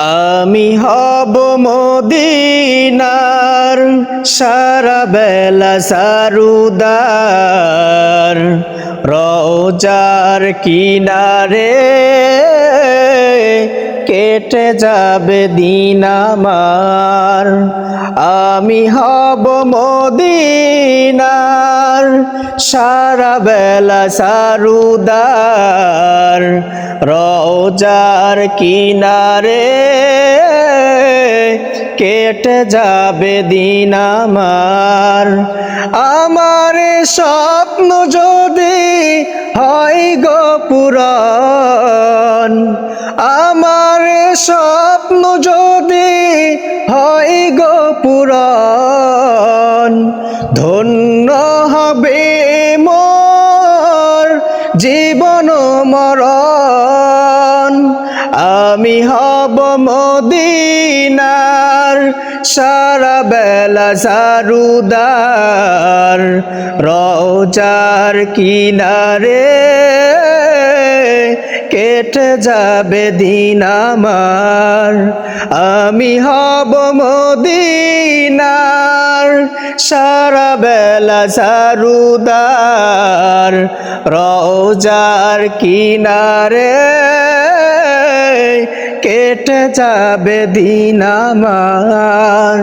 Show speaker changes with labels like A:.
A: আমি হব মদিনার সারা বেলা সারুদার। রোজার কিনারে কেটে যাবে দিন আমার। আমি হব মদিনার সারা বেলা সারুদার। রোজার কিনারে কেটে যাবে দিন আমার। আমার স্বপ্ন যদি হয় গো পুরাণ, আমার স্বপ্ন যদি হয় গো ধন্য হবে মোর জীবন মরণ, আমি হব মদিনার সারা বেলা সারুদার রোজার কিনারে কেটে যাবে দিন আমার, আমি হব মদিনার সারা বেলা সারুদার রোজার কিনারে কেটে যাবে দিন আমার।